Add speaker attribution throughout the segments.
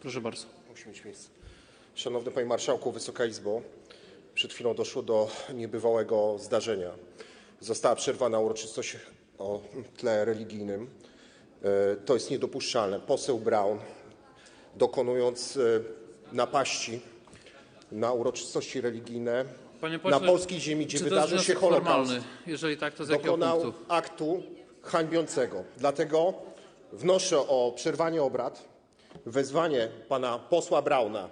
Speaker 1: Proszę bardzo.
Speaker 2: Musi mieć miejsce. Szanowny Panie Marszałku, Wysoka Izbo, przed chwilą doszło do niebywałego zdarzenia. Została przerwana uroczystość o tle religijnym. E, To jest niedopuszczalne. Poseł Braun, dokonując e, napaści na uroczystości religijne
Speaker 1: Panie pośle,
Speaker 2: na polskiej ziemi, gdzie wydarzył się Holokaust,
Speaker 1: formalny? Jeżeli tak, to z jakiego
Speaker 2: dokonał
Speaker 1: punktu?
Speaker 2: aktu hańbiącego. Dlatego wnoszę o przerwanie obrad, wezwanie pana posła Brauna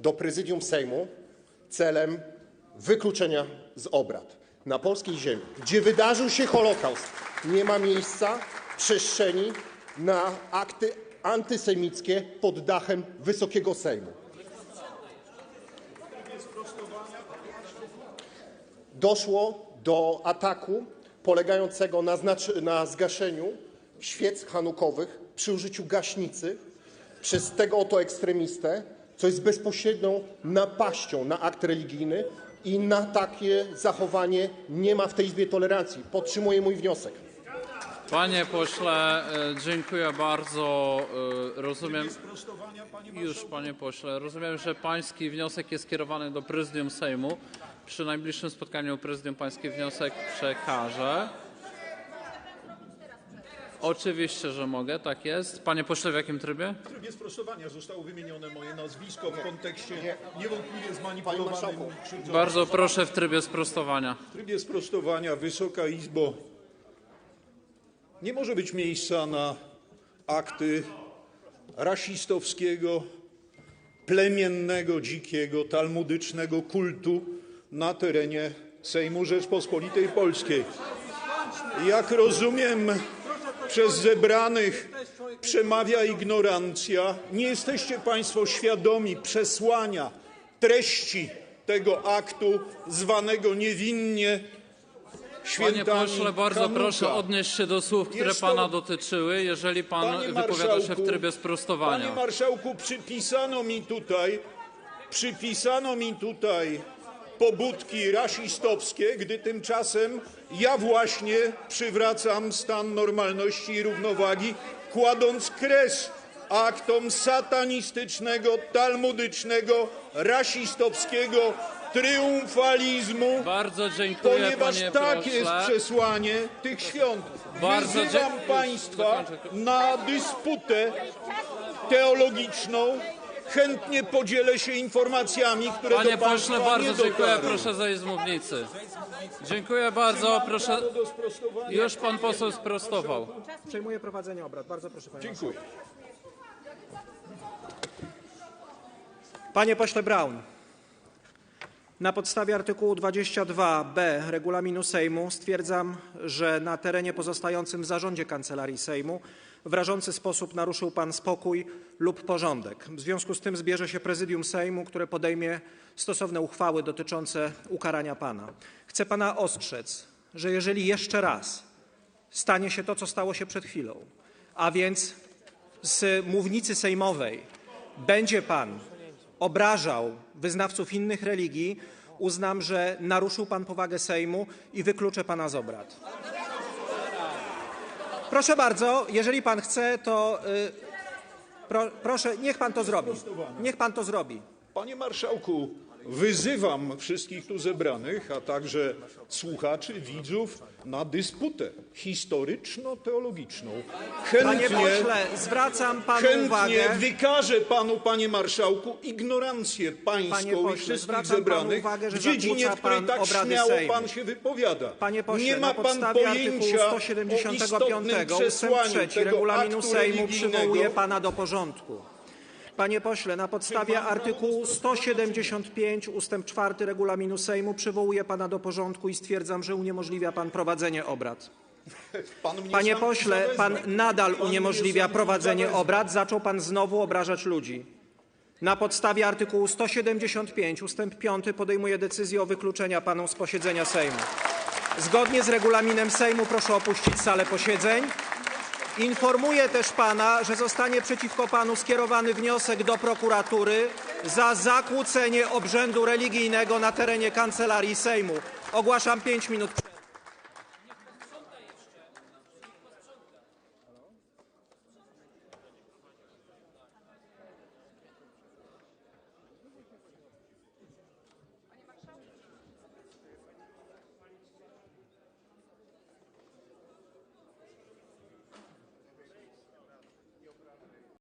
Speaker 2: do prezydium Sejmu celem wykluczenia z obrad. Na polskiej ziemi, gdzie wydarzył się Holokaust, nie ma miejsca, przestrzeni na akty antysemickie pod dachem Wysokiego Sejmu. doszło do ataku polegającego na, znacz- na zgaszeniu świec hanukowych przy użyciu gaśnicy przez tego oto ekstremistę, co jest bezpośrednią napaścią na akt religijny i na takie zachowanie nie ma w tej Izbie tolerancji. Podtrzymuję mój wniosek.
Speaker 1: Panie pośle, e, dziękuję bardzo. E, Rozumiem. Już, panie pośle, rozumiem, że pański wniosek jest skierowany do prezydium Sejmu. Przy najbliższym spotkaniu prezydium pański wniosek przekaże. Oczywiście, że mogę, tak jest. Panie pośle, w jakim trybie?
Speaker 3: W trybie sprostowania zostało wymienione moje nazwisko w kontekście niewątpliwie zmanipulowanym krzywdzącym.
Speaker 1: Bardzo proszę w trybie sprostowania.
Speaker 3: W trybie sprostowania, Wysoka Izbo, nie może być miejsca na akty rasistowskiego, plemiennego, dzikiego, talmudycznego kultu na terenie Sejmu Rzeczpospolitej Polskiej. Jak rozumiem, przez zebranych przemawia ignorancja. Nie jesteście Państwo świadomi przesłania treści tego aktu, zwanego niewinnie
Speaker 1: Panie
Speaker 3: świętami
Speaker 1: pośle, bardzo
Speaker 3: Hanuka.
Speaker 1: proszę odnieść się do słów, które
Speaker 3: Jest to-
Speaker 1: pana dotyczyły, jeżeli pan
Speaker 3: Panie
Speaker 1: wypowiada się w
Speaker 3: marszałku,
Speaker 1: trybie sprostowania.
Speaker 3: Panie marszałku, przypisano mi tutaj, przypisano mi tutaj pobudki rasistowskie, gdy tymczasem ja właśnie przywracam stan normalności i równowagi, kładąc kres aktom satanistycznego, talmudycznego, rasistowskiego triumfalizmu,
Speaker 1: Bardzo dziękuję,
Speaker 3: ponieważ
Speaker 1: panie
Speaker 3: tak
Speaker 1: pośle.
Speaker 3: jest przesłanie tych świąt.
Speaker 1: Bardzo
Speaker 3: Wyzywam
Speaker 1: dzie-
Speaker 3: Państwa na dysputę teologiczną. Chętnie podzielę się informacjami, które
Speaker 1: Panie
Speaker 3: do Państwa
Speaker 1: pośle, bardzo
Speaker 3: nie
Speaker 1: dziękuję.
Speaker 3: dotarły.
Speaker 1: Proszę zejść z mównicy. Dziękuję bardzo. Proszę.
Speaker 3: Prawo do sprostowania.
Speaker 1: Już pan poseł sprostował.
Speaker 4: Przejmuję prowadzenie obrad. Bardzo proszę panie.
Speaker 3: Dziękuję.
Speaker 4: Panie pośle Braun, na podstawie artykułu 22b regulaminu Sejmu stwierdzam, że na terenie pozostającym w zarządzie Kancelarii Sejmu w rażący sposób naruszył pan spokój lub porządek. W związku z tym zbierze się prezydium Sejmu, które podejmie stosowne uchwały dotyczące ukarania pana. Chcę pana ostrzec, że jeżeli jeszcze raz stanie się to, co stało się przed chwilą, a więc z mównicy sejmowej będzie pan obrażał wyznawców innych religii, uznam, że naruszył pan powagę Sejmu i wykluczę pana z obrad. Proszę bardzo, jeżeli pan chce, to y, pro, proszę, niech pan to zrobi. Niech pan to zrobi.
Speaker 3: Panie marszałku, wyzywam wszystkich tu zebranych, a także słuchaczy, widzów na dysputę historyczno-teologiczną.
Speaker 4: Panie
Speaker 3: Chętnie,
Speaker 4: pośle, zwracam panu
Speaker 3: chętnie
Speaker 4: uwagę.
Speaker 3: wykażę panu, panie marszałku, ignorancję
Speaker 4: Panie
Speaker 3: pańską
Speaker 4: pośle,
Speaker 3: i wszystkich
Speaker 4: zwracam panu
Speaker 3: zebranych
Speaker 4: uwagę, że
Speaker 3: w dziedzinie,
Speaker 4: zakłóca
Speaker 3: w której
Speaker 4: pan
Speaker 3: tak
Speaker 4: obrady
Speaker 3: śmiało
Speaker 4: Sejmu.
Speaker 3: pan się wypowiada.
Speaker 4: Panie pośle,
Speaker 3: Nie ma
Speaker 4: na
Speaker 3: pan
Speaker 4: podstawie artykułu
Speaker 3: pojęcia o
Speaker 4: 175
Speaker 3: istotnym przesłaniu
Speaker 4: 3
Speaker 3: tego
Speaker 4: regulaminu
Speaker 3: aktu
Speaker 4: Sejmu
Speaker 3: religijnego.
Speaker 4: przywołuję pana do porządku. Panie pośle, na podstawie artykułu 175 ust. 4 regulaminu Sejmu przywołuję pana do porządku i stwierdzam, że uniemożliwia pan prowadzenie obrad. Panie pośle, pan nadal uniemożliwia prowadzenie obrad. Zaczął pan znowu obrażać ludzi. Na podstawie artykułu 175 ust. 5 podejmuję decyzję o wykluczeniu panu z posiedzenia Sejmu. Zgodnie z regulaminem Sejmu proszę opuścić salę posiedzeń. Informuję też pana, że zostanie przeciwko panu skierowany wniosek do prokuratury za zakłócenie obrzędu religijnego na terenie kancelarii Sejmu. Ogłaszam 5 minut.